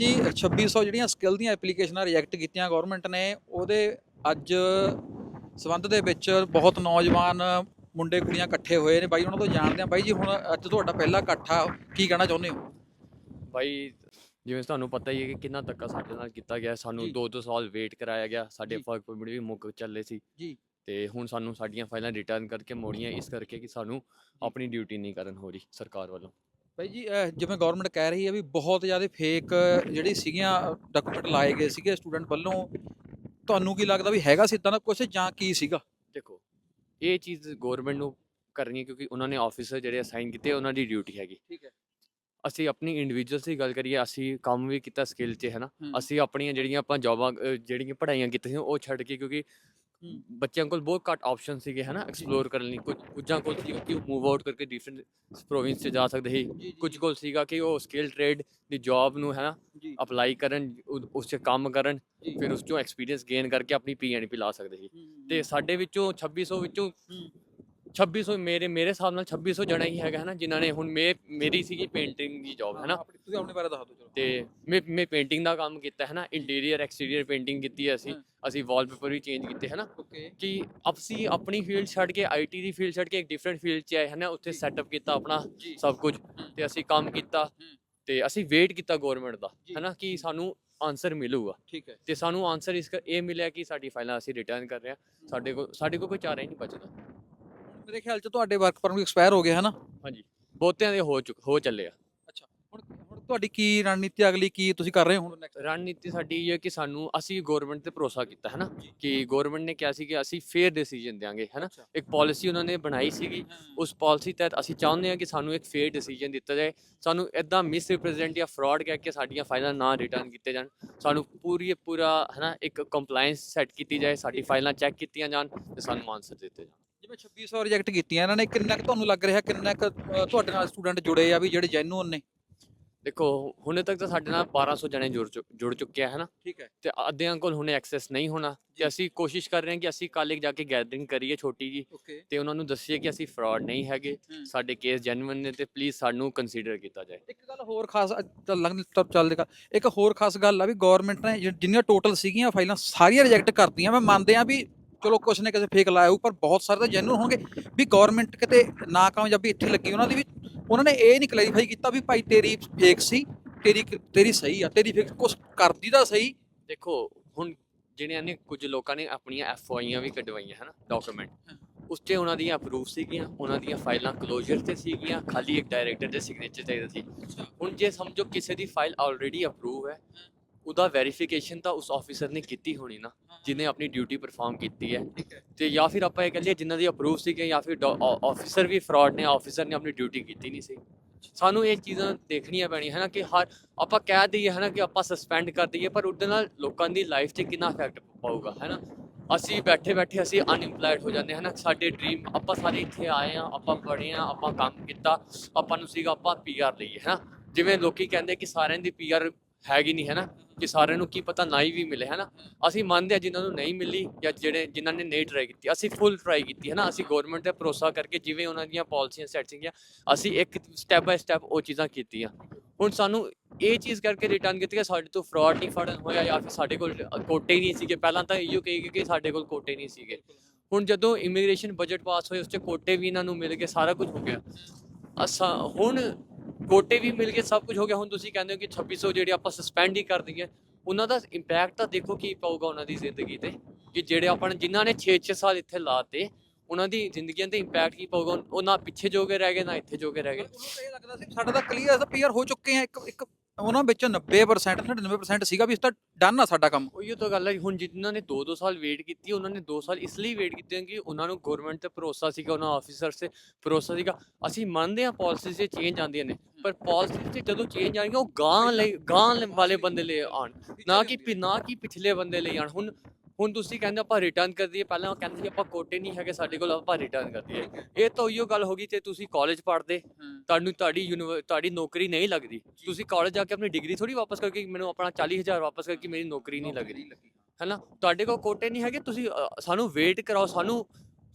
ਜੀ 2600 ਜਿਹੜੀਆਂ ਸਕਿੱਲ ਦੀਆਂ ਐਪਲੀਕੇਸ਼ਨਾਂ ਰਿਜੈਕਟ ਕੀਤੀਆਂ ਗਵਰਨਮੈਂਟ ਨੇ ਉਹਦੇ ਅੱਜ ਸਬੰਧ ਦੇ ਵਿੱਚ ਬਹੁਤ ਨੌਜਵਾਨ ਮੁੰਡੇ ਕੁੜੀਆਂ ਇਕੱਠੇ ਹੋਏ ਨੇ। ਬਾਈ ਉਹਨਾਂ ਤੋਂ ਜਾਣਦੇ ਆ ਬਾਈ ਜੀ ਹੁਣ ਅੱਜ ਤੁਹਾਡਾ ਪਹਿਲਾ ਇਕੱਠਾ ਕੀ ਕਹਿਣਾ ਚਾਹੁੰਦੇ ਹੋ? ਭਾਈ ਜਿਵੇਂ ਤੁਹਾਨੂੰ ਪਤਾ ਹੀ ਹੈ ਕਿ ਕਿੰਨਾ ਧੱਕਾ ਸਾਡੇ ਨਾਲ ਕੀਤਾ ਗਿਆ। ਸਾਨੂੰ ਜੀ। 2-2 ਸਾਲ ਵੇਟ ਕਰਾਇਆ ਗਿਆ। ਸਾਡੇ ਜੀ। ਫ਼ਰਕ ਪਰਮਿਟ ਵੀ ਮੁੱਕ ਚੱਲੇ ਸੀ। ਜੀ। ਤੇ ਹੁਣ ਸਾਨੂੰ ਸਾਡੀਆਂ ਫਾਈਲਾਂ ਰਿਟਰਨ ਕਰਕੇ ਮੋੜੀਆਂ ਇਸ ਕਰਕੇ ਕਿ ਸਾਨੂੰ ਆਪਣੀ ਡਿਊਟੀ ਨਹੀਂ ਕਰਨ ਹੋ ਰਹੀ ਸਰਕਾਰ ਵੱਲੋਂ। ਬਾਈ ਜੀ ਅਹ ਜਿਵੇਂ ਗਵਰਨਮੈਂਟ ਕਹਿ ਰਹੀ ਹੈ ਵੀ ਬਹੁਤ ਜ਼ਿਆਦਾ ਫੇਕ ਜਿਹੜੀ ਸੀਗੀਆਂ ਡਾਕੂਮੈਂਟ ਲਾਏ ਗਏ ਸੀਗੇ ਸਟੂਡੈਂਟ ਵੱਲੋਂ ਤੁਹਾਨੂੰ ਕੀ ਲੱਗਦਾ ਵੀ ਹੈਗਾ ਸੀ ਇਦਾਂ ਦਾ ਕੁਝ ਜਾਂ ਕੀ ਸੀਗਾ ਦੇਖੋ ਇਹ ਚੀਜ਼ ਗਵਰਨਮੈਂਟ ਨੂੰ ਕਰਨੀ ਹੈ ਕਿਉਂਕਿ ਉਹਨਾਂ ਨੇ ਆਫੀਸਰ ਜਿਹੜੇ ਅਸਾਈਨ ਕੀਤੇ ਉਹਨਾਂ ਦੀ ਡਿਊਟੀ ਹੈਗੀ ਠੀਕ ਹੈ ਅਸੀਂ ਆਪਣੀ ਇੰਡੀਵਿਜੂਅਲਸ ਦੀ ਗੱਲ ਕਰੀਏ ਅਸੀਂ ਕੰਮ ਵੀ ਕੀਤਾ ਸਕਿੱਲ 'ਚ ਹੈ ਨਾ ਹੂੰ। ਅਸੀਂ ਆਪਣੀਆਂ ਜਿਹੜੀਆਂ ਆਪਾਂ ਜੌਬਾਂ ਜਿਹੜੀਆਂ ਪੜ੍ਹਾਈਆਂ ਕੀਤੀਆਂ ਸੀ ਉਹ ਛੱਡ ਕੇ ਕਿਉਂਕਿ। ਬੱਚਿਆਂ ਕੋਲ ਬਹੁਤ ਘੱਟ ਆਪਸ਼ਨ ਸੀਗੇ ਹੈ ਨਾ ਐਕਸਪਲੋਰ ਕਰਨ ਲਈ। ਕੁਝ ਕੁਝਾਂ ਕੋਲ ਸੀ ਕਿ ਉਹ ਮੂਵ ਆਊਟ ਕਰਕੇ ਡਿਫਰੈਂਟ ਪ੍ਰੋਵਿੰਸ 'ਚ ਜਾ ਸਕਦੇ ਸੀ। ਕੁਝ ਕੋਲ ਸੀਗਾ ਕਿ ਉਹ ਸਕਿੱਲ ਟ੍ਰੇਡ ਦੀ ਜੌਬ ਨੂੰ ਹੈ ਨਾ ਜੀ। ਅਪਲਾਈ ਕਰਨ ਉਸ 'ਚ ਕੰਮ ਕਰਨ। ਫਿਰ ਉਸ 'ਚੋਂ ਐਕਸਪੀਰੀਅੰਸ ਗੇਨ ਕਰਕੇ ਆਪਣੀ ਪੀਐਨਪੀ ਲਾ ਸਕਦੇ ਸੀ। ਤੇ ਸਾਡੇ ਵਿੱਚੋਂ 2600 ਵਿੱਚੋਂ 2600 ਮੇਰੇ ਮੇਰੇ ਹਿਸਾਬ ਨਾਲ 2600 ਜਣਾ ਹੀ ਹੈਗਾ ਹੈ ਨਾ ਜਿਨ੍ਹਾਂ ਨੇ ਹੁਣ ਮੇ ਮੇਰੀ ਸੀਗੀ ਪੇਂਟਿੰਗ ਦੀ ਜੌਬ ਹੈ ਨਾ ਆਪਣੀ- ਤੁਸੀਂ ਆਪਣੇ ਬਾਰੇ ਦੱਸ ਦਿਓ ਚਲੋ ਤੇ ਮੈਂ ਮੈਂ ਪੇਂਟਿੰਗ ਦਾ ਕੰਮ ਕੀਤਾ ਹੈ ਨਾ ਇੰਟੀਰੀਅਰ ਐਕਸਟੀਰੀਅਰ ਪੇਂਟਿੰਗ ਕੀਤੀ ਹੈ ਅਸੀਂ। ਅਸੀਂ ਵਾਲਪੇਪਰ ਵੀ ਚੇਂਜ ਕੀਤੇ ਹੈ ਨਾ ਓਕੇ ਕਿ ਅਸੀਂ ਆਪਣੀ ਫੀਲਡ ਛੱਡ ਕੇ ਆਈਟੀ ਦੀ ਫੀਲਡ ਛੱਡ ਕੇ ਇੱਕ ਡਿਫਰੈਂਟ ਫੀਲਡ 'ਚ ਆਏ ਹੈ ਨਾ ਉੱਥੇ। ਸੈਟਅਪ ਕੀਤਾ ਆਪਣਾ ਸਭ ਕੁਝ। ਤੇ ਅਸੀਂ ਕੰਮ ਕੀਤਾ। ਤੇ ਅਸੀਂ ਵੇਟ ਕੀਤਾ ਗਵਰਨਮੈਂਟ ਦਾ। ਹੈ ਨਾ ਕਿ ਸਾਨੂੰ ਆਨਸਰ ਮਿਲੂਗਾ ਠੀਕ ਹੈ ਤੇ ਸਾਨੂੰ ਆਨਸਰ ਇਸ ਕਰ ਇਹ ਮਿਲਿਆ ਕਿ ਸਾਡੀ ਫਾਈਲਾਂ ਅਸੀਂ ਰਿਟਰਨ ਕਰ ਰਹੇ ਹਾਂ ਸਾਡੇ ਕੋਲ ਸਾਡੇ ਕੋਲ ਕੋਈ ਚਾਰਾ ਹੀ ਨਹੀਂ ਬਚਦਾ ਮੇਰੇ ਖਿਆਲ ਚ ਤੁਹਾਡੇ ਵਰਕ ਪਰਮਿਟ ਐਕਸਪਾਇਰ ਹੋ ਗਏ ਹੈ ਨਾ ਹਾਂਜੀ। ਬਹੁਤਿਆਂ ਦੇ ਹੋ ਚੁੱਕ ਹੋ ਚੱਲੇ ਆ। ਹੁਣ ਹੁਣ ਤੁਹਾਡੀ ਕੀ ਰਣਨੀਤੀ ਅਗਲੀ ਕੀ ਤੁਸੀਂ ਕਰ ਰਹੇ ਹੋ ਹੁਣ ਨੈਕਸਟ ਰਣਨੀਤੀ ਸਾਡੀ ਇਹ ਹੈ ਕਿ ਸਾਨੂੰ ਅਸੀਂ ਗਵਰਨਮੈਂਟ ਤੇ ਭਰੋਸਾ ਕੀਤਾ ਹੈ ਨਾ। ਕਿ ਗਵਰਨਮੈਂਟ ਨੇ ਕਿਹਾ ਸੀ ਕਿ ਅਸੀਂ ਫੇਅਰ ਡਿਸੀਜਨ ਦੇਵਾਂਗੇ ਹੈ ਨਾ ਅੱਛਾ। ਇੱਕ ਪਾਲਿਸੀ ਉਹਨਾਂ ਨੇ ਬਣਾਈ ਸੀਗੀ ਉਸ ਪਾਲਿਸੀ ਤਹਿਤ ਅਸੀਂ ਚਾਹੁੰਦੇ ਹਾਂ ਕਿ ਸਾਨੂੰ ਇੱਕ ਫੇਅਰ ਡਿਸੀਜਨ ਦਿੱਤਾ ਜਾਏ। ਸਾਨੂੰ ਇਦਾਂ ਮਿਸ ਰਿਪਰੈਜ਼ੈਂਟ ਜਾਂ ਫਰਾਡ ਕਹਿ ਕੇ ਸਾਡੀਆਂ ਫਾਈਲਾਂ ਨਾ ਰਿਟਰਨ ਕੀਤੇ ਜਾਣ। ਸਾਨੂੰ ਪੂਰੀ ਪੂਰਾ ਹੈ ਨਾ ਇੱਕ ਕੰਪਲਾਈਂਸ ਸੈੱਟ ਕੀਤੀ ਜਾਏ ਸਾਡੀ ਫਾਈਲਾਂ ਚੈੱਕ ਕੀਤੀਆਂ ਜਾਣ ਤੇ ਸਾਨੂੰ ਆਨਸਰ ਦਿੱਤੇ ਜਾਣ। ਜਿਵੇਂ 2600 ਰਿਜੈਕਟ ਕੀਤੀਆਂ ਇਹਨਾਂ ਨੇ ਕਿੰਨਾ ਕੁ ਤੁਹਾਨੂੰ ਲੱਗ ਰਿਹਾ ਕਿੰਨਾ ਕੁ ਤੁਹਾਡੇ ਨਾਲ ਸਟੂਡੈਂਟ ਜੁੜੇ ਆ ਵੀ ਜਿਹੜੇ ਜੈਨੂਅਨ ਨੇ? ਦੇਖੋ ਹੁਣੇ ਤੱਕ ਤਾਂ ਸਾਡੇ ਨਾਲ 1200 ਜਣੇ ਜੁੜ ਚੁੱਕ- ਜੁੜ ਚੁੱਕੇ ਆ ਹੈ ਨਾ ਠੀਕ ਹੈ। ਤੇ ਅੱਧਿਆਂ ਕੋਲ ਹੁਣੇ ਐਕਸੈਸ ਨਹੀਂ ਹੋਣਾ। ਤੇ ਅਸੀਂ ਕੋਸ਼ਿਸ਼ ਕਰ ਰਹੇ ਹਾਂ ਕਿ ਅਸੀਂ ਕੱਲ੍ਹ ਇੱਕ ਜਾ ਕੇ ਗੈਦਰਿੰਗ ਕਰੀਏ ਛੋਟੀ ਜੀ ਓਕੇ। ਤੇ ਉਹਨਾਂ ਨੂੰ ਦੱਸੀਏ ਕਿ ਅਸੀਂ ਫਰਾਡ ਨਹੀਂ ਹੈਗੇ ਸਾਡੇ ਕੇਸ ਜੈਨੂਇਨ ਨੇ ਤੇ ਪਲੀਜ਼ ਸਾਨੂੰ ਕੰਸੀਡਰ ਕੀਤਾ ਜਾਏ। ਇੱਕ ਗੱਲ ਹੋਰ ਖਾਸ ਚੱਲਣ ਚੱਲਦੇ ਕਰ ਇੱਕ ਹੋਰ ਖਾਸ ਗੱਲ ਆ ਵੀ ਗਵਰਨਮੈਂਟ ਨੇ ਜਿ- ਜਿੰਨੀਆਂ ਟੋਟਲ ਸੀਗੀਆਂ ਫਾਈਲਾਂ ਸਾਰੀਆਂ ਰਿਜੈਕਟ ਕਰਤੀਆਂ। ਮੈਂ ਮੰਨਦੇ ਆ ਵੀ ਚਲੋ ਕੁਛ ਨੇ ਕਿਸੇ ਫੇਕ ਲਾਇਆ ਹੋਊ ਪਰ ਬਹੁਤ ਸਾਰੇ ਤਾਂ ਜੈਨੂਅਨ ਹੋਣਗੇ। ਵੀ ਗਵਰਨਮੈਂਟ ਕਿਤੇ ਨਾ ਕਾਮਯਾਬੀ ਇੱਥੇ ਲੱਗੀ ਉਹਨਾਂ ਦੀ ਵੀ ਉਹਨਾਂ ਨੇ ਇਹ ਨਹੀਂ ਕਲੈਰੀਫਾਈ ਕੀਤਾ ਵੀ ਭਾਈ ਤੇਰੀ ਫੇਕ ਸੀ ਤੇਰੀ ਤੇਰੀ ਸਹੀ ਆ ਤੇਰੀ ਫੇਕ ਕੁਛ ਕਰਦੀ ਦਾ ਸਹੀ। ਦੇਖੋ ਹੁਣ ਜਿਹੜਿਆਂ ਨੇ ਕੁਝ ਲੋਕਾਂ ਨੇ ਆਪਣੀਆਂ ਐਫ ਆਈਆਂ ਵੀ ਕਢਵਾਈਆਂ ਹਨ ਡਾਕੂਮੈਂਟ ਉਸ 'ਤੇ ਉਹਨਾਂ ਦੀਆਂ ਅਪਰੂਵ ਸੀਗੀਆਂ ਉਹਨਾਂ ਦੀਆਂ ਫਾਈਲਾਂ ਕਲੋਜ਼ਰ ਤੇ ਸੀਗੀਆਂ ਖਾਲੀ ਇੱਕ ਡਾਇਰੈਕਟਰ ਦੇ ਸਿਗਨੇਚਰ ਚਾਹੀਦਾ ਸੀ। ਹੁਣ ਜੇ ਸਮਝੋ ਕਿਸੇ ਦੀ ਫਾਈਲ ਆਲਰੇਡੀ ਅਪਰੂਵ ਹੈ। ਉਹਦਾ ਵੈਰੀਫਿਕੇਸ਼ਨ ਤਾਂ ਉਸ ਆਫੀਸਰ ਨੇ ਕੀਤੀ ਹੋਣੀ ਨਾ ਜਿਹਨੇ ਆਪਣੀ ਡਿਊਟੀ ਪਰਫਾਰਮ ਕੀਤੀ ਹੈ। ਤੇ ਜਾਂ ਫਿਰ ਆਪਾਂ ਇਹ ਕਹਿੰਦੇ ਜਿਨ੍ਹਾਂ ਦੀ ਅਪਰੂਵ ਸੀਗੇ ਜਾਂ ਫਿਰ ਆਫੀਸਰ ਵੀ ਫਰਾਡ ਨੇ ਆਫੀਸਰ ਨੇ ਆਪਣੀ ਡਿਊਟੀ ਕੀਤੀ ਨਹੀਂ ਸੀ। ਸਾਨੂੰ ਇਹ ਚੀਜ਼ਾਂ ਦੇਖਣੀਆਂ ਪੈਣੀਆਂ ਹੈ ਨਾ ਕਿ ਹਰ ਆਪਾਂ ਕਹਿ ਦਈਏ ਹੈ ਨਾ ਕਿ ਆਪਾਂ ਸਸਪੈਂਡ ਕਰ ਦਈਏ ਪਰ ਉਹਦੇ ਨਾਲ ਲੋਕਾਂ ਦੀ ਲਾਈਫ 'ਤੇ ਕਿੰਨਾ ਇਫੈਕਟ ਪਾਊਗਾ ਹੈ ਨਾ ਅਸੀਂ ਬੈਠੇ ਬੈਠੇ ਅਸੀਂ ਅਨਇੰਪਲੋਇਡ ਹੋ ਜਾਂਦੇ ਹਾਂ ਨਾ ਸਾਡੇ ਡ੍ਰੀਮ ਆਪਾਂ ਸਾਰੇ ਇੱਥੇ ਆਏ ਆ ਆਪਾਂ ਪੜ੍ਹੇ ਆ ਆਪਾਂ ਕੰਮ ਕੀਤਾ ਆਪਾਂ ਨੂੰ ਸੀਗਾ ਆਪਾਂ ਪੀਆਰ ਲਈਏ ਹੈ ਨਾ ਜਿਵੇਂ ਲੋਕੀ ਕਹਿੰਦੇ ਕਿ ਸਾਰਿਆਂ ਦੀ ਪੀਆਰ ਹੈਗੀ ਨਹੀਂ ਹੈ ਨਾ ਕਿ ਸਾਰਿਆਂ ਨੂੰ ਕੀ ਪਤਾ ਨਾ ਹੀ ਵੀ ਮਿਲੇ ਹੈ ਨਾ ਅਸੀਂ ਮੰਨਦੇ ਆ ਜਿਨ੍ਹਾਂ ਨੂੰ ਨਹੀਂ ਮਿਲੀ ਜਾਂ ਜਿਹੜੇ, ਜਿਨ੍ਹਾਂ ਨੇ ਨਹੀਂ ਟਰਾਈ ਕੀਤੀ। ਅਸੀਂ ਫੁੱਲ ਟਰਾਈ ਕੀਤੀ ਹੈ ਨਾ ਅਸੀਂ ਗਵਰਨਮੈਂਟ ਤੇ ਭਰੋਸਾ ਕਰਕੇ ਜਿਵੇਂ ਉਹਨਾਂ ਦੀਆਂ ਪਾਲਿਸੀਆਂ ਸੈੱਟ ਸੀਗੀਆਂ, ਅਸੀਂ ਇੱਕ ਸਟੈਪ ਬਾਈ ਸਟੈਪ ਉਹ ਚੀਜ਼ਾਂ ਕੀਤੀਆਂ। ਹੁਣ ਸਾਨੂੰ ਇਹ ਚੀਜ਼ ਕਰਕੇ ਰਿਟਰਨ ਕੀਤੀ ਕਿ ਸਾਡੇ ਤੋਂ ਫਰਾਡ ਨਹੀਂ ਫੜਨ ਹੋਇਆ ਜਾਂ ਫਿਰ ਸਾਡੇ ਕੋਲ ਕੋਟੇ ਨਹੀਂ ਸੀਗੇ। ਪਹਿਲਾਂ ਤਾਂ ਇਹੋ ਕਹੀ ਕਿ ਸਾਡੇ ਕੋਲ ਕੋਟੇ ਨਹੀਂ ਸੀਗੇ। ਹੁਣ ਜਦੋਂ ਇਮੀਗ੍ਰੇਸ਼ਨ ਬਜਟ ਪਾਸ ਹੋਏ ਉਸ 'ਚ ਕੋਟੇ ਵੀ ਇਹਨਾਂ ਨੂੰ ਮਿਲ ਗਏ, ਸਾਰਾ ਕੁਝ ਹੋ ਗਿਆ। ਅਸਾਂ ਹੁਣ ਕੋਟੇ ਵੀ ਮਿਲ ਗਏ, ਸਭ ਕੁਝ ਹੋ ਗਿਆ। ਹੁਣ ਤੁਸੀਂ ਕਹਿੰਦੇ ਹੋ ਕਿ 2600 ਜਿਹੜੇ ਆਪਾਂ ਸਸਪੈਂਡ ਹੀ ਕਰ ਦਈਏ, ਉਹਨਾਂ ਦਾ ਇੰਪੈਕਟ ਤਾਂ ਦੇਖੋ ਕੀ ਪਾਊਗਾ ਉਹਨਾਂ ਦੀ ਜ਼ਿੰਦਗੀ ਤੇ। ਕਿ ਜਿਹੜੇ ਆਪਾਂ ਜਿਨ੍ਹਾਂ ਨੇ 6-6 ਸਾਲ ਇੱਥੇ ਲਾਤੇ, ਉਹਨਾਂ ਦੀ ਜ਼ਿੰਦਗੀਆਂ ਤੇ ਇੰਪੈਕਟ ਕੀ ਪਾਊਗਾ? ਉਹ ਨਾ ਪਿੱਛੇ ਜੋਗੇ ਰਹਿ ਗਏ, ਨਾ ਇੱਥੇ ਜੋਗੇ ਰਹਿ ਗਏ। ਉਹਨੂੰ ਤਾਂ ਇਹ ਲੱਗਦਾ ਸੀ ਸਾਡਾ ਤਾਂ ਕਲੀਅਰ ਤਾਂ ਹੋ ਚੁੱਕੇ ਆ, ਇੱਕ ਇੱਕ ਉਹਨਾਂ ਵਿੱਚੋਂ 90% 99% ਸੀਗਾ ਵੀ ਇਸ ਤਾਂ ਡਨ ਆ ਸਾਡਾ ਕੰਮ। ਉਹੀ ਤਾਂ ਗੱਲ ਹੈ ਹੁਣ ਜਿਨ੍ਹਾਂ ਨੇ 2-2 ਸਾਲ ਵੇਟ ਕੀਤੀ, ਉਹਨਾਂ ਨੇ 2 ਸਾਲ ਇਸ ਲਈ ਵੇਟ ਕੀਤੇ ਕਿ ਉਹਨਾਂ ਨੂੰ ਗਵਰਨਮੈਂਟ ਤੇ ਭਰੋਸਾ ਸੀਗਾ, ਉਹਨਾਂ ਆਫੀਸਰ ਤੇ ਭਰੋਸਾ ਸੀਗਾ। ਅਸੀਂ ਮੰਨਦੇ ਹਾਂ ਪਾਲਿਸੀ 'ਤੇ ਚੇਂਜ ਆਉਂਦੀਆਂ ਨੇ, ਪਰ ਪਾਲਿਸੀ 'ਚ ਜਦੋਂ ਚੇਂਜ ਆਣਗੀਆਂ ਉਹ ਗਾਂ ਲਈ ਗਾਂ ਵਾਲੇ ਬੰਦੇ ਲਈ ਆਣ ਨਾ ਕਿ ਨਾ ਕਿ ਪਿਛਲੇ ਬੰਦੇ ਲਈ ਆਣ ਹੁਣ ਹੁਣ ਤੁਸੀਂ ਕਹਿੰਦੇ ਆਪਾਂ ਰਿਟਰਨ ਕਰ ਦਈਏ ਪਹਿਲਾਂ ਉਹ ਕਹਿੰਦੇ ਸੀ ਆਪਾਂ ਕੋਟੇ ਨਹੀਂ ਹੈਗੇ ਸਾਡੇ ਕੋਲ ਆਪਾਂ ਰਿਟਰਨ ਕਰ ਦਈਏ। ਇਹ ਤਾਂ ਉਹੀਓ ਗੱਲ ਹੋ ਗਈ ਤੇ ਤੁਸੀਂ ਕਾਲਜ ਪੜ੍ਹਦੇ ਤੁਹਾਨੂੰ ਤੁਹਾਡੀ ਯੂਨੀਵਰ ਤੁਹਾਡੀ ਨੌਕਰੀ ਨਹੀਂ ਲੱਗਦੀ। ਤੁਸੀਂ ਕਾਲਜ ਜਾ ਕੇ ਆਪਣੀ ਡਿਗਰੀ ਥੋੜੀ ਵਾਪਸ ਕਰਕੇ ਮੈਨੂੰ ਆਪਣਾ 40000 ਵਾਪਸ ਕਰਕੇ ਮੇਰੀ ਨੌਕਰੀ ਨਹੀਂ ਲੱਗ। ਰਹੀ ਹੈਨਾ? ਤੁਹਾਡੇ ਕੋਲ ਕੋਟੇ ਨਹੀਂ ਹੈਗੇ ਤੁਸੀਂ ਅ, ਸਾਨੂੰ ਵੇਟ ਕਰਾਓ ਸਾਨੂੰ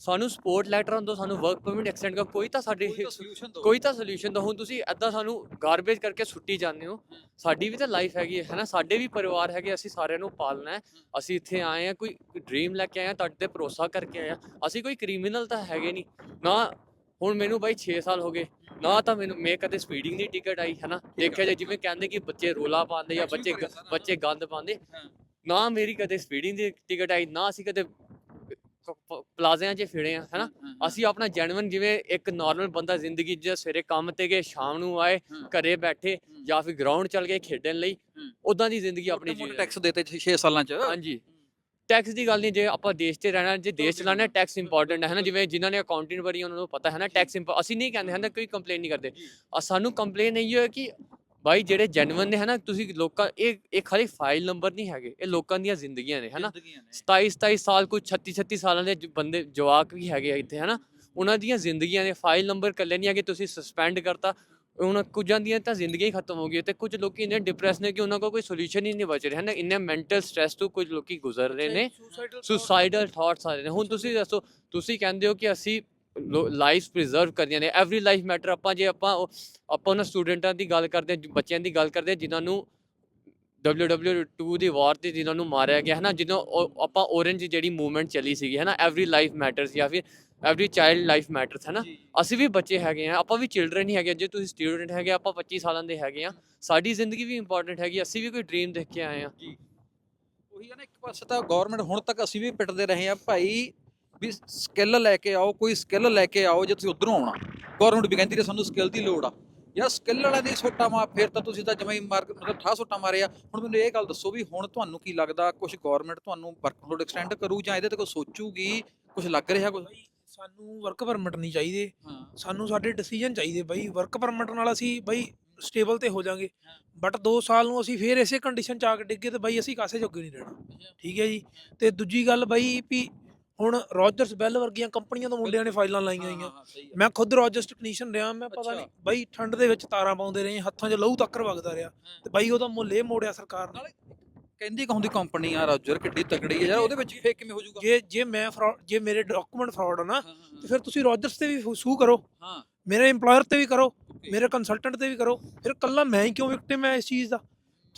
ਸਾਨੂੰ ਸਪੋਰਟ ਲੈਟਰ ਤੋਂ ਸਾਨੂੰ ਵਰਕ ਪਰਮਿਟ ਐਕਸਟੈਂਡ ਕਰ ਕੋਈ ਤਾਂ ਸਾਡੇ ਕੋਈ ਤਾਂ ਸੋਲੂਸ਼ਨ ਦਿਓ ਕੋਈ ਤਾਂ ਸੋਲੂਸ਼ਨ ਦੋ ਹੁਣ ਤੁਸੀਂ ਐਦਾਂ ਸਾਨੂੰ ਗਾਰਬੇਜ ਕਰਕੇ ਸੁੱਟੀ ਜਾਂਦੇ ਹੋ। ਸਾਡੀ ਵੀ ਤਾਂ ਲਾਈਫ ਹੈਗੀ ਹੈ ਨਾ? ਸਾਡੇ ਵੀ ਪਰਿਵਾਰ ਹੈਗੇ ਅਸੀਂ ਸਾਰਿਆਂ ਨੂੰ ਪਾਲਣਾ ਹੈ। ਅਸੀਂ ਇੱਥੇ ਆਏ ਆ ਕੋਈ ਡ੍ਰੀਮ ਲੈ ਕੇ ਆਏ ਆ ਤੁਹਾਡੇ ਤੇ ਭਰੋਸਾ ਕਰਕੇ ਆਏ ਆ ਅਸੀਂ ਕੋਈ ਕ੍ਰਿਮੀਨਲ ਤਾਂ ਹੈਗੇ ਨਹੀਂ। ਨਾ ਹੁਣ ਮੈਨੂੰ ਬਾਈ 6 ਸਾਲ ਹੋ ਗਏ ਨਾ ਤਾਂ ਮੈਨੂੰ ਮੈਂ ਕਦੇ ਸਪੀਡਿੰਗ ਦੀ ਟਿਕਟ ਆਈ ਹੈ ਨਾ? ਦੇਖਿਆ ਜੇ ਜਿਵੇਂ ਕਹਿੰਦੇ ਕਿ ਬੱਚੇ ਰੋਲਾ ਪਾਉਂਦੇ ਜਾਂ ਬੱਚੇ। ਬੱਚੇ ਗੰਦ ਪਾਉਂਦੇ। ਨਾ ਮੇਰੀ ਕਦੇ ਸਪੀਡਿੰਗ ਦੀ ਟਿਕਟ ਆਈ ਨਾ ਅਸੀਂ ਕਦੇ ਪਲਾਜ਼ਿਆਂ 'ਚ ਫਿਰੇ ਆ ਹੈਨਾ ਅਸੀਂ ਆਪਣਾ ਜੈਨੂਇਨ ਜਿਵੇਂ ਇੱਕ ਨਾਰਮਲ ਬੰਦਾ ਜ਼ਿੰਦਗੀ 'ਚ ਸਵੇਰੇ ਕੰਮ ਤੇ ਗਏ ਸ਼ਾਮ ਨੂੰ ਆਏ। ਘਰੇ ਬੈਠੇ ਜਾਂ ਫਿਰ ਗਰਾਊਂਡ ਚੱਲ ਗਏ ਖੇਡਣ ਲਈ। ਉਦਾਂ ਦੀ ਜ਼ਿੰਦਗੀ ਆਪਣੀ ਜੀ ਟੈਕਸ ਦੇਤੇ 6 ਸਾਲਾਂ ਚ? ਹਾਂਜੀ। ਟੈਕਸ ਦੀ ਗੱਲ ਨਹੀਂ ਜੇ ਆਪਾਂ ਦੇਸ਼ 'ਚ ਰਹਿਣਾ ਜੇ ਦੇਸ਼ ਚਲਾਣਾ ਟੈਕਸ ਇੰਪੋਰਟੈਂਟ ਹੈ ਨਾ? ਜਿਵੇਂ ਜਿਨ੍ਹਾਂ ਨੇ ਅਕਾਊਂਟਿੰਗ ਭਰੀ ਉਹਨਾਂ ਨੂੰ ਪਤਾ ਹੈ ਨਾ ਟੈਕਸ ਅਸੀਂ ਨਹੀਂ ਕਹਿੰਦੇ ਹਨ ਕੋਈ ਕੰਪਲੇਨ ਨਹੀਂ ਕਰਦੇ। ਸਾਨੂੰ ਕੰਪਲੇਨ ਇਹ ਹੈ ਕਿ ਭਾਈ ਜਿਹੜੇ ਜੈਨੂਇਨ ਨੇ ਹਨਾ ਤੁਸੀਂ ਲੋਕਾਂ ਇਹ ਇਹ ਖਾਲੀ ਫਾਈਲ ਨੰਬਰ ਨਹੀਂ ਹੈਗੇ ਇਹ ਲੋਕਾਂ ਦੀਆਂ ਜ਼ਿੰਦਗੀਆਂ ਨੇ ਹਨਾ। ਜ਼ਿੰਦਗੀਆਂ ਨੇ। 27 27 ਸਾਲ ਕੁਝ 36 36 ਸਾਲਾਂ ਦੇ ਜ- ਬੰਦੇ ਜਵਾਕ ਵੀ ਹੈਗੇ ਆ ਇੱਥੇ ਹਨਾ। ਉਹਨਾਂ ਦੀਆਂ ਜ਼ਿੰਦਗੀਆਂ ਨੇ ਫਾਈਲ ਨੰਬਰ ਕੱਲੇ ਨਹੀਂ ਹੈਗੇ ਤੁਸੀਂ ਸਸਪੈਂਡ ਕਰਤਾ। ਉਹਨਾਂ ਕੁਝਾਂ ਦੀਆਂ ਤਾਂ ਜ਼ਿੰਦਗੀ ਹੀ ਖਤਮ ਹੋ ਗਈ ਤੇ ਕੁਝ ਲੋਕੀ ਇੰਨੇ ਡਿਪਰੈਸ ਨੇ ਕਿ ਉਹਨਾਂ ਕੋਲ ਕੋਈ ਸੋਲੂਸ਼ਨ ਹੀ ਨਹੀਂ ਬਚ ਰਿਹਾ ਹੈ ਨਾ ਇੰਨੇ ਮੈਂਟਲ ਸਟ੍ਰੈਸ ਤੋਂ ਕੁਝ ਲੋਕੀ ਗੁਜ਼ਰ ਰਹੇ ਨੇ। ਸੁਸਾਈਡਲ ਥਾਟਸ ਆ ਰਹੇ ਨੇ। ਹੁਣ ਤੁਸੀਂ ਦੱਸੋ ਤੁਸੀਂ ਕਹਿੰਦੇ ਹੋ ਕਿ ਅਸੀਂ ਲਾਈਫ ਪ੍ਰੀਜ਼ਰਵ ਕਰਨੀਆਂ ਨੇ। ਐਵਰੀ ਲਾਈਫ ਮੈਟਰ ਆਪਾਂ ਜੇ ਆਪਾਂ ਆਪਾਂ ਉਹਨਾਂ ਸਟੂਡੈਂਟਾਂ ਦੀ ਗੱਲ ਕਰਦੇ ਹਾਂ, ਬੱਚਿਆਂ ਦੀ ਗੱਲ ਕਰਦੇ ਹਾਂ, ਜਿਨ੍ਹਾਂ ਨੂੰ WW2 ਦੀ ਵਾਰ ਤੇ ਜਿਨ੍ਹਾਂ ਨੂੰ ਮਾਰਿਆ ਗਿਆ ਹੈ ਨਾ ਜਦੋਂ ਆਪਾਂ orange ਜਿਹੜੀ ਮੂਵਮੈਂਟ ਚੱਲੀ ਸੀਗੀ ਹੈ ਨਾ ਐਵਰੀ ਲਾਈਫ ਮੈਟਰਸ ਜਾਂ ਫਿਰ ਐਵਰੀ ਚਾਈਲਡ ਲਾਈਫ ਮੈਟਰਸ ਹੈ ਨਾ। ਅਸੀਂ ਵੀ ਬੱਚੇ ਹੈਗੇ ਆ ਆਪਾਂ ਵੀ ਚਿਲਡਰਨ ਹੀ ਹੈਗੇ ਹਾਂ। ਜੇ ਤੁਸੀਂ ਸਟੂਡੈਂਟ ਹੈਗੇ ਆਪਾਂ 25 ਸਾਲਾਂ ਦੇ ਹੈਗੇ ਆ ਸਾਡੀ ਜ਼ਿੰਦਗੀ ਵੀ ਇੰਪੋਰਟੈਂਟ ਹੈਗੀ ਅਸੀਂ ਵੀ ਕੋਈ ਡ੍ਰੀਮ ਦੇਖ ਕੇ ਆਏ ਆ ਉਹੀ ਆ ਨਾ ਇੱਕ ਪਾਸੇ ਤਾਂ ਗਵਰਨਮੈਂਟ ਹੁਣ ਤੱਕ ਅਸੀਂ ਵੀ ਪਿੱਟਦੇ ਰਹੇ ਆ ਭਾਈ ਵੀ ਸਕਿੱਲ ਲੈ ਕੇ ਆਓ ਕੋਈ ਸਕਿੱਲ ਲੈ ਕੇ ਆਓ ਜੇ ਤੁਸੀਂ ਉਧਰੋਂ ਆਉਣਾ। ਗਵਰਨਮੈਂਟ ਵੀ ਕਹਿੰਦੀ ਹੈ ਸਾਨੂੰ ਸਕਿੱਲ ਦੀ ਲੋੜ ਆ। ਯਾਰ ਸਕਿੱਲ ਵਾਲਿਆਂ ਦੀ ਸੋਟਾ ਮਾਰ ਫਿਰ ਤਾਂ ਤੁਸੀਂ ਤਾਂ ਜਮਾਂ ਹੀ ਮਾਰ ਮਤਲਬ ਠਾ ਸੋਟਾ ਮਾਰਿਆ ਹੁਣ ਮੈਨੂੰ ਇਹ ਗੱਲ ਦੱਸੋ ਵੀ ਹੁਣ ਤੁਹਾਨੂੰ ਕੀ ਲੱਗਦਾ ਕੁਝ ਗਵਰਨਮੈਂਟ ਤੁਹਾਨੂੰ ਵਰਕਲੋਡ ਐਕਸਟੈਂਡ ਕਰੂ ਜਾਂ ਇਹਦੇ ਤੇ ਕੋਈ ਸੋਚੂਗੀ? ਕੁਝ ਲੱਗ ਰਿਹਾ ਕੁਝ ਸਾਨੂੰ ਵਰਕ ਪਰਮਿਟ ਨਹੀਂ ਚਾਹੀਦੇ। ਸਾਨੂੰ ਸਾਡੇ ਡਿਸੀਜਨ ਚਾਹੀਦੇ ਬਾਈ। ਵਰਕ ਪਰਮਿਟ ਨਾਲ ਅਸੀਂ ਬਾਈ ਸਟੇਬਲ ਤੇ ਹੋ ਜਾਾਂਗੇ। ਬਟ 2 ਸਾਲ ਨੂੰ ਅਸੀਂ ਫੇਰ ਇਸੇ ਕੰਡੀਸ਼ਨ ਚ ਆ ਕੇ ਡਿੱਗੇ ਤੇ ਬਾਈ ਅਸੀਂ ਕਾਸੇ ਜੋਗੇ ਨਹੀਂ ਰਹਿਣਾ। ਠੀਕ ਹੈ ਜੀ। ਤੇ ਦੂਜੀ ਗੱਲ ਬਾਈ ਵੀ ਹੁਣ ਰੋਜਰਸ ਬੈਲ ਵਰਗੀਆਂ ਕੰਪਨੀਆਂ ਤੋਂ ਮੁੰਡਿਆਂ ਨੇ ਫਾਈਲਾਂ ਲਾਈਆਂ ਹੋਈਆਂ। ਮੈਂ ਖੁਦ ਰੋਜਰਸ ਟੈਕਨੀਸ਼ੀਅਨ ਰਿਹਾ ਮੈਂ ਪਤਾ। ਨਹੀਂ ਬਾਈ ਠੰਡ ਦੇ ਵਿੱਚ ਤਾਰਾਂ ਪਾਉਂਦੇ ਰਹੇ ਹੱਥਾਂ 'ਚ ਲਹੂ ਤੱਕ ਵਗਦਾ ਰਿਹਾ ਤੇ ਬਾਈ ਉਹਦਾ ਮੁੱਲ ਇਹ ਮੋੜਿਆ ਸਰਕਾਰ ਨੇ। ਕਹਿੰਦੀ ਕਹੁੰਦੀ ਕੰਪਨੀ ਆ ਰਾਜਰ ਕਿੱਡੀ ਤਕੜੀ ਹੈ ਯਾਰ ਉਹਦੇ ਵਿੱਚ ਫੇਕ ਕਿਵੇਂ ਹੋ ਜਾਊਗਾ? ਜੇ ਜੇ ਮੈਂ ਫਰਾਡ ਜੇ ਮੇਰੇ ਡਾਕੂਮੈਂਟ ਫਰਾਡ ਆ ਨਾ ਤੇ ਫਿਰ ਤੁਸੀਂ ਰੋਜਰਸ ਤੇ ਵੀ ਸੂ ਕਰੋ। ਹਾਂ। ਮੇਰੇ EMPLOYER ਤੇ ਵੀ ਕਰੋ ਮੇਰੇ ਕੰਸਲਟੈਂਟ ਤੇ ਵੀ ਕਰੋ ਫਿਰ ਕੱਲਾ ਮੈਂ ਹੀ ਕਿਉਂ ਵਿਕਟਿਮ ਹੈ ਇਸ ਚੀਜ਼ ਦਾ?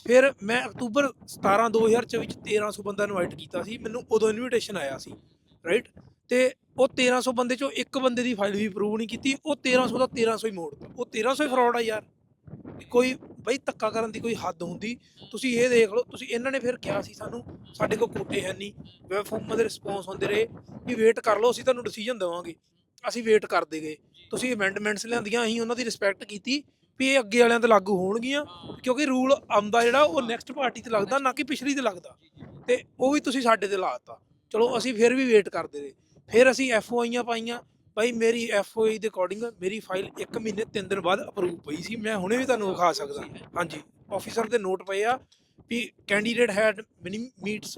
ਫਿਰ ਮੈਂ ਅਕਤੂਬਰ 17 2024 ਚ 1300 ਬੰਦਾ ਇਨਵਾਈਟ ਕੀਤਾ ਸੀ ਮੈਨੂੰ ਉਦੋਂ ਇਨਵੀਟੇਸ਼ਨ ਆਇਆ ਸੀ। ਰਾਈਟ ਤੇ ਉਹ 1300 ਬੰਦੇ ਚੋਂ ਇੱਕ ਬੰਦੇ ਦੀ ਫਾਈਲ ਵੀ ਅਪਰੂਵ ਨਹੀਂ ਕੀਤੀ, ਉਹ 1300 ਦਾ 1300 ਹੀ ਮੋੜਤਾ ਉਹ 1300 ਹੀ ਫਰਾਡ ਆ ਯਾਰ। ਕੋਈ, ਬਈ ਧੱਕਾ ਕਰਨ ਦੀ ਕੋਈ ਹੱਦ ਹੁੰਦੀ, ਤੁਸੀਂ ਇਹ ਦੇਖ ਲਓ, ਤੁਸੀਂ ਇਹਨਾਂ ਨੇ ਫਿਰ ਕਿਹਾ ਸੀ ਸਾਨੂੰ, ਸਾਡੇ ਕੋਲ ਕੋਟੇ ਹੈ ਨਹੀਂ ਵੈਬ ਦੇ ਰਿਸਪੌਂਸ ਹੁੰਦੇ ਰਹੇ, ਵੀ ਵੇਟ ਕਰ ਲਓ, ਅਸੀਂ ਤੁਹਾਨੂੰ ਡਿਸੀਜਨ ਦੇਵਾਂਗੇ। ਅਸੀਂ ਵੇਟ ਕਰਦੇ ਗਏ। ਤੁਸੀਂ ਅਮੈਂਡਮੈਂਟਸ ਲਿਆਂਦੀਆਂ, ਅਸੀਂ ਉਹਨਾਂ ਦੀ ਰਿਸਪੈਕਟ ਕੀਤੀ, ਵੀ ਇਹ ਅੱਗੇ ਵਾਲਿਆਂ ਤੇ ਲਾਗੂ ਹੋਣਗੀਆਂ, ਕਿਉਂਕਿ ਰੂਲ ਆਉਂਦਾ ਜਿਹੜਾ, ਉਹ ਨੈਕਸਟ ਪਾਰਟੀ ਤੇ ਲੱਗਦਾ, ਨਾ ਕਿ ਪਿਛਲੀ ਤੇ ਲੱਗਦਾ। ਤੇ ਉਹ ਵੀ ਤੁਸੀਂ ਸਾਡੇ ਤੇ ਲਾਤਾ ਚਲੋ ਅਸੀਂ ਫਿਰ ਵੀ ਵੇਟ ਕਰਦੇ ਰਹੇ। ਫਿਰ ਅਸੀਂ ਐਫਓਆਈਆਂ ਪਾਈਆਂ। ਭਾਈ ਮੇਰੀ ਐਫਓਆਈ ਦੇ ਅਕੋਰਡਿੰਗ ਮੇਰੀ ਫਾਈਲ 1 ਮਹੀਨੇ 3 ਦਿਨ ਬਾਅਦ ਅਪਰੂਵ ਪਈ ਸੀ। ਮੈਂ ਹੁਣੇ ਵੀ ਤੁਹਾਨੂੰ ਵਿਖਾ ਸਕਦਾ। ਹਾਂਜੀ ਆਫੀਸਰ ਦੇ ਨੋਟ ਪਏ ਆ ਵੀ candidate had meets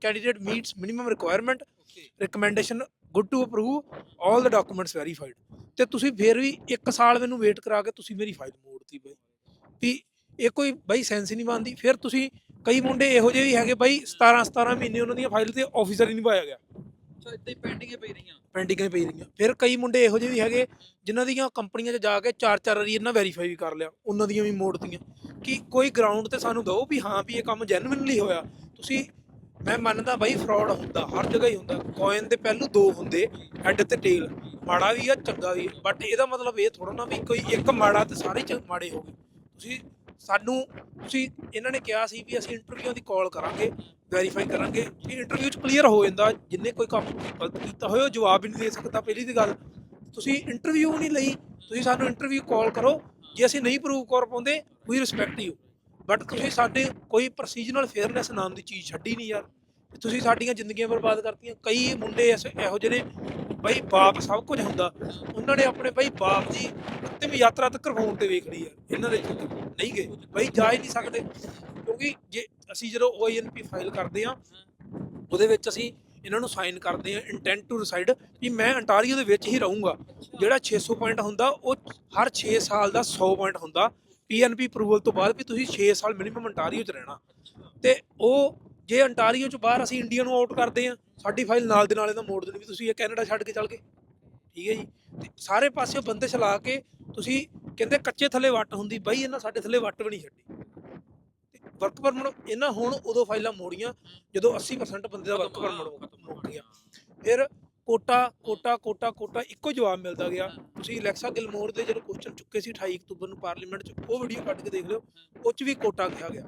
candidate meets minimum requirement recommendation good to approve all the documents verified ਤੇ ਤੁਸੀਂ ਫਿਰ ਵੀ 1 ਸਾਲ ਮੈਨੂੰ ਵੇਟ ਕਰਾ ਕੇ ਤੁਸੀਂ ਮੇਰੀ ਫਾਈਲ ਮੋੜਤੀ ਬਈ। ਵੀ ਇਹ ਕੋਈ ਬਈ ਸੈਂਸ ਨਹੀਂ ਬਣਦੀ। ਫਿਰ ਤੁਸੀਂ ਕਈ ਮੁੰਡੇ ਇਹੋ ਜਿਹੇ ਵੀ ਹੈਗੇ ਬਈ 17 17 ਮਹੀਨੇ ਉਹਨਾਂ ਦੀਆਂ ਫਾਈਲ ਤੇ ਆਫੀਸਰ ਹੀ ਨਹੀਂ ਪਾਇਆ ਗਿਆ। ਅੱਛਾ ਇਦਾਂ ਹੀ ਪੈਂਡਿੰਗ ਪਈ ਰਹੀਆਂ। ਪੈਂਡਿੰਗਾਂ ਪਈ ਰਹੀਆਂ। ਫਿਰ ਕਈ ਮੁੰਡੇ ਇਹੋ ਜਿਹੇ ਵੀ ਹੈਗੇ ਜਿਨ੍ਹਾਂ ਦੀਆਂ ਕੰਪਨੀਆਂ 'ਚ ਜਾ ਕੇ ਚਾਰ ਚਾਰ ਵਾਰੀ ਇਹਨਾਂ ਵੈਰੀਫਾਈ ਵੀ ਕਰ ਲਿਆ ਉਹਨਾਂ ਦੀਆਂ ਵੀ ਮੋੜਤੀਆਂ। ਕਿ ਕੋਈ ਗਰਾਊਂਡ ਤੇ ਸਾਨੂੰ ਦਿਓ ਵੀ ਹਾਂ ਵੀ ਇਹ ਕੰਮ ਜੈਨੂਇਨਲੀ ਹੋਇਆ। ਤੁਸੀਂ ਮੈਂ ਮੰਨਦਾ ਬਾਈ ਫਰਾਡ ਹੁੰਦਾ ਹਰ ਜਗ੍ਹਾ ਹੀ ਹੁੰਦਾ। ਕੋਇਨ ਦੇ ਪਹਿਲੂ ਦੋ ਹੁੰਦੇ ਹੈਡ ਤੇ ਟੇਲ ਮਾੜਾ ਵੀ ਆ ਚੰਗਾ ਵੀ ਬਟ ਇਹਦਾ ਮਤਲਬ ਇਹ ਥੋੜਾ ਨਾ ਵੀ ਕੋਈ ਇੱਕ ਮਾੜਾ ਤੇ ਸਾਰੇ ਚ ਮਾੜੇ ਹੋ ਗਏ। ਤੁਸੀਂ ਸਾਨੂੰ ਤੁਸੀਂ, ਇਹਨਾਂ ਨੇ ਕਿਹਾ ਸੀ ਵੀ ਅਸੀਂ ਇੰਟਰਵਿਊ ਦੀ ਕਾਲ ਕਰਾਂਗੇ ਵੈਰੀਫਾਈ ਕਰਾਂਗੇ ਕਿ ਇੰਟਰਵਿਊ ਚ ਕਲੀਅਰ ਹੋ ਜਾਂਦਾ, ਜਿੰਨੇ ਕੋਈ ਕੰਮ ਗਲਤ ਕੀਤਾ ਹੋਇਆ ਉਹ ਜਵਾਬ ਹੀ ਨਹੀਂ ਦੇ ਸਕਦਾ ਪਹਿਲੀ ਦੀ ਗੱਲ। ਤੁਸੀਂ ਇੰਟਰਵਿਊ ਨਹੀਂ ਲਈ, ਤੁਸੀਂ ਸਾਨੂੰ ਇੰਟਰਵਿਊ ਕਾਲ ਕਰੋ, ਜੇ ਅਸੀਂ ਨਹੀਂ ਪ੍ਰੂਵ ਕਰ ਪਾਉਂਦੇ ਵੀ ਰਿਸਪੈਕਟ ਯੂ ਬਟ ਤੁਸੀਂ ਸਾਡੇ ਕੋਈ ਪ੍ਰੋਸੀਜਨਲ ਫੇਅਰਨੈਸ ਨਾਮ ਦੀ ਚੀਜ਼ ਛੱਡੀ ਨਹੀਂ ਯਾਰ। ਤੁਸੀਂ ਸਾਡੀਆਂ ਜ਼ਿੰਦਗੀਆਂ ਬਰਬਾਦ ਕਰਤੀਆਂ। ਕਈ ਮੁੰਡੇ ਐਸੇ- ਇਹੋ ਜਿਹੇ ਨੇ, ਬਈ ਬਾਪ ਸਭ ਕੁਝ ਹੁੰਦਾ। ਉਹਨਾਂ ਨੇ ਆਪਣੇ ਬਈ ਬਾਪ ਦੀ ਅੰਤਿਮ ਯਾਤਰਾ ਤੱਕ ਫੋਨ ਤੇ ਵੇਖ ਲਈ ਯਾਰ ਇਹਨਾਂ ਦੇ ਚੱਕਰ ਨਹੀਂ ਗਏ। ਬਈ ਜਾ ਹੀ ਨਹੀਂ ਸਕਦੇ। ਕਿਉਂਕਿ ਜੇ ਅਸੀਂ ਜਦੋਂ OINP ਫਾਈਲ ਕਰਦੇ ਆ ਉਹਦੇ ਵਿੱਚ ਅਸੀਂ ਇਹਨਾਂ ਨੂੰ ਸਾਈਨ ਕਰਦੇ ਆ ਇੰਟੈਂਟ ਟੂ ਰਿਸਾਈਡ ਵੀ ਮੈਂ ਅੰਟਾਰੀਓ ਦੇ ਵਿੱਚ ਹੀ ਰਹੂੰਗਾ। ਜਿਹੜਾ 600 ਪੁਆਇੰਟ ਹੁੰਦਾ, ਉਹ ਹਰ 6 ਸਾਲ ਦਾ 100 ਪੁਆਇੰਟ ਹੁੰਦਾ। ਪੀਐਨਪੀ ਅਪਰੂਵਲ ਤੋਂ ਬਾਅਦ ਵੀ ਤੁਸੀਂ 6 ਸਾਲ ਮਿਨੀਮਮ ਅੰਟਾਰੀਓ 'ਚ ਰਹਿਣਾ। ਤੇ ਉਹ ਜੇ ਅੰਟਾਰੀਓ 'ਚ ਬਾਹਰ ਅਸੀਂ ਇੰਡੀਆ ਨੂੰ ਆਊਟ ਕਰਦੇ ਆ ਸਾਡੀ ਫਾਈਲ ਨਾਲ ਦੇ ਨਾਲ ਇਹਦਾ ਮੋੜ ਦੇਣੀ ਵੀ ਤੁਸੀਂ ਇਹ ਕੈਨੇਡਾ ਛੱਡ ਕੇ ਚੱਲ ਗਏ। ਠੀਕ ਹੈ ਜੀ? ਤੇ ਸਾਰੇ ਪਾਸਿਓਂ ਬੰਦੇ ਚਲਾ ਕੇ ਤੁਸੀਂ ਕਹਿੰਦੇ ਕੱਚੇ ਥੱਲੇ ਵੱਟ ਹੁੰਦੀ ਬਈ ਇਹਨਾਂ ਸਾਡੇ ਥੱਲੇ ਵੱਟ ਵੀ ਨਹੀਂ ਛੱਡੀ। ਵਰਕ ਪਰਮਿਟ ਇਹਨਾਂ ਹੁਣ ਉਦੋਂ ਫਾਈਲਾਂ ਮੋੜੀਆਂ ਜਦੋਂ 80% ਬੰਦੇ ਦਾ ਵਰਕ ਪਰਮਿਟ ਮੁੱਕ ਗਿਆ। ਫਿਰ ਕੋਟਾ ਕੋਟਾ ਕੋਟਾ ਕੋਟਾ ਇੱਕੋ ਜਵਾਬ ਮਿਲਦਾ ਗਿਆ। ਤੁਸੀਂ ਅਲੈਕਸਾ ਗਿਲਮੋਰ ਦੇ ਜਦੋਂ ਕੁਐਸਚਨ ਚੁੱਕੇ ਸੀ 28 ਅਕਤੂਬਰ ਨੂੰ ਪਾਰਲੀਮੈਂਟ 'ਚ ਉਹ ਵੀਡੀਓ ਕੱਢ ਕੇ ਦੇਖ ਲਿਓ ਉਹ 'ਚ ਵੀ ਕੋਟਾ ਕਿਹਾ ਗਿਆ।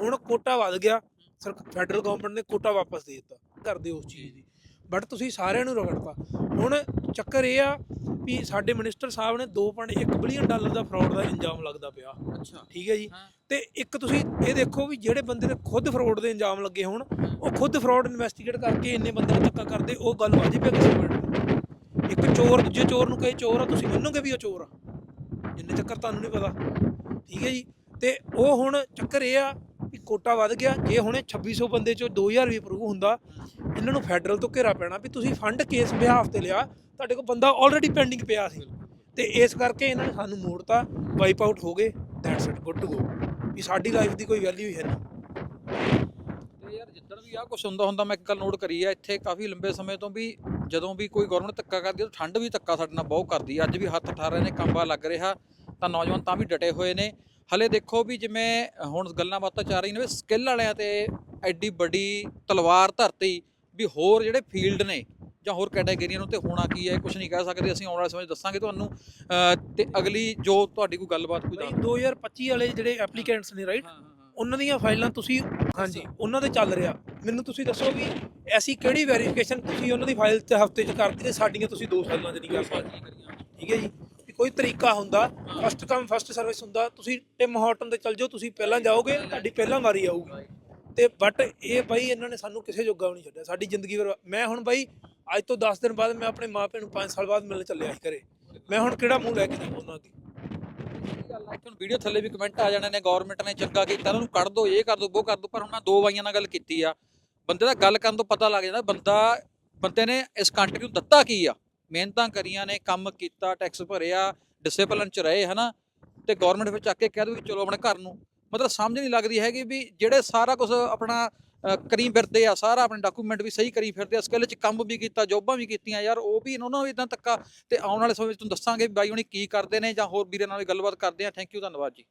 ਹੁਣ ਕੋਟਾ ਵੱਧ ਗਿਆ। ਸਰ ਫੈਡਰਲ ਗਵਰਨਮੈਂਟ ਨੇ ਕੋਟਾ ਵਾਪਸ ਦੇ ਦਿੱਤਾ ਕਰਦੇ ਉਸ ਚੀਜ਼ ਦੀ। ਬਟ ਤੁਸੀਂ ਸਾਰਿਆਂ ਨੂੰ ਰਗੜਤਾ। ਹੁਣ ਚੱਕਰ ਇਹ ਆ ਵੀ ਸਾਡੇ ਮਿਨਿਸਟਰ ਸਾਹਿਬ ਨੇ 2.1 ਬਿਲੀਅਨ ਡਾਲਰ ਦਾ ਫਰਾਡ ਦਾ ਇੰਜਾਮ ਲੱਗਦਾ ਪਿਆ। ਅੱਛਾ। ਠੀਕ ਹੈ ਜੀ। ਤੇ ਇੱਕ ਤੁਸੀਂ ਇਹ ਦੇਖੋ ਵੀ ਜਿਹੜੇ ਬੰਦੇ ਨੇ ਖੁਦ ਫਰਾਡ ਦੇ ਇੰਜਾਮ ਲੱਗੇ ਹੋਣ ਉਹ ਖੁਦ ਫਰਾਡ ਇਨਵੈਸਟੀਗੇਟ ਕਰਕੇ ਇੰਨੇ ਬੰਦੇ ਨੂੰ ਧੱਕਾ ਕਰਦੇ ਉਹ ਗੱਲ ਵਾਜਿਬ ਹੈ ਕਿਸੇ ਮਿੰਟ ਇੱਕ ਚੋਰ ਦੂਜੇ ਚੋਰ ਨੂੰ ਕਹੇ ਚੋਰ ਆ ਤੁਸੀਂ ਮੰਨੋਗੇ ਵੀ ਉਹ ਚੋਰ ਆ? ਜਿੰਨੇ ਚੱਕਰ ਤੁਹਾਨੂੰ ਨਹੀਂ ਪਤਾ। ਠੀਕ ਹੈ ਜੀ? ਤੇ ਉਹ ਹੁਣ ਚੱਕਰ ਇਹ ਆ ਵੀ ਕੋਟਾ ਵੱਧ ਗਿਆ, ਜੇ ਹੁਣੇ 2600 ਬੰਦੇ ਚੋਂ 2000 ਵੀ ਅਪਰੂਵ ਹੁੰਦਾ, ਇਹਨਾਂ ਨੂੰ ਫੈਡਰਲ ਤੋਂ ਘੇਰਾ ਪੈਣਾ ਵੀ ਤੁਸੀਂ ਫੰਡ ਕੇਸ ਬਿਹਾਫ ਤੇ ਲਿਆ, ਤੁਹਾਡੇ ਕੋਲ ਬੰਦਾ ਆਲਰੇਡੀ ਪੈਂਡਿੰਗ ਪਿਆ ਸੀ। ਤੇ ਇਸ ਕਰਕੇ ਇਹਨਾਂ ਨੇ ਸਾਨੂੰ ਮੋੜਤਾ ਵਾਈਪ ਆਊਟ ਹੋ ਗਏ that's it good to go ਵੀ ਸਾਡੀ ਲਾਈਫ ਦੀ ਕੋਈ ਵੈਲਿਊ ਹੀ ਹੈ ਨਹੀਂ। ਤੇ ਯਾਰ ਜਿੱਦਣ ਵੀ ਆ ਕੁਝ ਹੁੰਦਾ ਹੁੰਦਾ, ਮੈਂ ਇੱਕ ਗੱਲ ਨੋਟ ਕਰੀ ਆ, ਇੱਥੇ ਕਾਫੀ ਲੰਬੇ ਸਮੇਂ ਤੋਂ ਵੀ ਜਦੋਂ ਵੀ ਕੋਈ ਗਵਰਨਮੈਂਟ ਧੱਕਾ ਕਰਦੀ ਹੈ ਠੰਡ ਵੀ ਧੱਕਾ ਸਾਡੇ ਨਾਲ ਬਹੁਤ ਕਰਦੀ ਆ। ਅੱਜ ਵੀ ਹੱਥ ਠਾਰ ਰਹੇ ਨੇ, ਕੰਬਾ ਲੱਗ ਰਿਹਾ, ਤਾਂ ਨੌਜਵਾਨ ਤਾਂ ਵੀ ਡਟੇ ਹੋਏ ਨੇ। ਹਲੇ ਦੇਖੋ ਵੀ ਜਿਵੇਂ ਹੁਣ ਗੱਲਾਂ ਬਾਤਾਂ ਚੱਲ ਰਹੀਆਂ ਨੇ ਵੀ ਸਕਿੱਲ ਵਾਲਿਆਂ ਤੇ ਐਡੀ ਵੱਡੀ ਤਲਵਾਰ ਧਰਤੀ ਵੀ ਹੋਰ ਜਿਹੜੇ ਫੀਲਡ ਨੇ ਜਾਂ ਹੋਰ ਕੈਟਾਗਰੀਆਂ ਨੂੰ ਤੇ ਹੋਣਾ ਕੀ ਹੈ ਕੁਝ ਨਹੀਂ ਕਹਿ ਸਕਦੇ ਅਸੀਂ ਆਉਣ ਵਾਲੇ ਸਮੇਂ ਦੱਸਾਂਗੇ ਤੁਹਾਨੂੰ ਤੇ ਅਗਲੀ ਜੋ ਤੁਹਾਡੀ ਕੋਈ ਗੱਲਬਾਤ ਕੋਈ ਬਈ 2025 ਵਾਲੇ ਜਿਹੜੇ ਐਪਲੀਕੈਂਟਸ ਨੇ ਰਾਈਟ ਉਹਨਾਂ ਦੀਆਂ ਫਾਈਲਾਂ ਤੁਸੀਂ ਹਾਂਜੀ ਉਹਨਾਂ ਦੇ ਚੱਲ ਰਿਹਾ। ਮੈਨੂੰ ਤੁਸੀਂ ਦੱਸੋ ਵੀ ਐਸੀ ਕਿਹੜੀ ਵੈਰੀਫਿਕੇਸ਼ਨ ਤੁਸੀਂ ਉਹਨਾਂ ਦੀ ਫਾਈਲ ਤੇ ਹਫ਼ਤੇ 'ਚ ਕਰਦੀ ਤੇ ਸਾਡੀਆਂ ਤੁਸੀਂ ਦੋ ਸਾਲਾਂ 'ਚ ਨਹੀਂ ਕਰ ਸਕਦੇ ਠੀਕ ਹੈ ਜੀ। ਵੀ ਕੋਈ ਤਰੀਕਾ ਹੁੰਦਾ ਫਸਟ ਕਮ ਫਸਟ ਸਰਵਿਸ ਹੁੰਦਾ, ਤੁਸੀਂ ਟਿਮ ਹਾਰਟਨ ਤੇ ਚੱਲ ਜਾਓ, ਤੁਸੀਂ ਪਹਿਲਾਂ ਜਾਓਗੇ, ਤੁਹਾਡੀ ਪਹਿਲਾਂ ਵਾਰੀ ਆਊਗੀ। ਤੇ ਬਟ ਇਹ ਬਾਈ ਇਹਨਾਂ ਨੇ ਸਾਨੂੰ ਕਿਸੇ ਜੋਗਾ ਨਹੀਂ ਛੱਡਿਆ, ਸਾਡੀ ਜ਼ਿੰਦਗੀ ਬਰਬਾਦ, ਮੈਂ ਹੁਣ ਬਾਈ ਅੱਜ ਤੋਂ 10 ਦਿਨ ਬਾਅਦ ਮੈਂ ਆਪਣੇ ਮਾਪੇ ਨੂੰ 5 ਸਾਲ ਬਾਅਦ ਮਿਲਣ ਚੱਲਿਆ ਸੀ ਘਰੇ। ਮੈਂ ਹੁਣ ਕਿਹੜਾ ਮੂੰਹ ਲੈ ਕੇ ਜਾਵਾਂ ਉਹਨਾਂ ਦੀ ਹੁਣ ਵੀਡੀਓ ਥੱਲੇ ਵੀ ਕਮੈਂਟ ਆ ਜਾਣੇ ਨੇ ਗਵਰਨਮੈਂਟ ਨੇ ਚੰਗਾ ਕੀਤਾ, ਉਹਨਾਂ ਨੂੰ ਕੱਢ ਦੋ, ਇਹ ਕਰ ਦੋ, ਉਹ ਕਰ ਦੋ, ਪਰ ਹੁਣ ਮੈਂ ਦੋ ਬਾਈਆਂ ਨਾਲ ਗੱਲ ਕੀਤੀ ਆ। ਬੰਦੇ ਦਾ ਗੱਲ ਕਰਨ ਤੋਂ ਪਤਾ ਲੱਗ ਜਾਂਦਾ, ਬੰਦਾ, ਬੰਦੇ ਨੇ ਇਸ ਕੰਟਰੀ ਨੂੰ ਦਿੱਤਾ ਕੀ ਆ? ਮਿਹਨਤਾਂ ਕਰੀਆਂ ਨੇ, ਕੰਮ ਕੀਤਾ ਟੈਕਸ ਭਰਿਆ ਡਿਸਪਲਿਨ ਚ ਰਹੇ, ਹਨਾ? ਤੇ ਗਵਰਨਮੈਂਟ ਵਿੱਚ ਚੱਕ ਕੇ ਕਹਿ ਦੋ ਵੀ ਚਲੋ ਆਪਣੇ ਘਰ ਨੂੰ। ਮਤਲਬ ਸਮਝ ਨਹੀਂ ਲੱਗਦੀ ਹੈਗੀ ਵੀ ਜਿਹੜੇ ਸਾਰਾ ਕੁਝ ਆਪਣਾ ਕਰੀ ਫਿਰਦੇ ਆ, ਸਾਰਾ ਆਪਣੇ ਡਾਕੂਮੈਂਟ ਵੀ ਸਹੀ ਕਰੀ ਫਿਰਦੇ ਆ ਸਕਿੱਲ ਚ ਕੰਮ ਵੀ ਕੀਤਾ, ਜੋਬਾਂ ਵੀ ਕੀਤੀਆਂ, ਯਾਰ ਉਹ ਵੀ ਉਹਨਾਂ ਨੂੰ ਵੀ ਇਦਾਂ ਧੱਕਾ। ਤੇ ਆਉਣ ਵਾਲੇ ਸਮੇਂ ਵਿੱਚ ਤੁਹਾਨੂੰ ਦੱਸਾਂਗੇ ਵੀ ਬਾਈ ਹੁਣੀ ਕੀ ਕਰਦੇ ਨੇ ਜਾਂ ਹੋਰ ਵੀਰੇ ਨਾਲ ਵੀ ਗੱਲਬਾਤ ਕਰਦੇ ਆ। ਥੈਂਕ ਯੂ ਧੰਨਵਾਦ ਜੀ।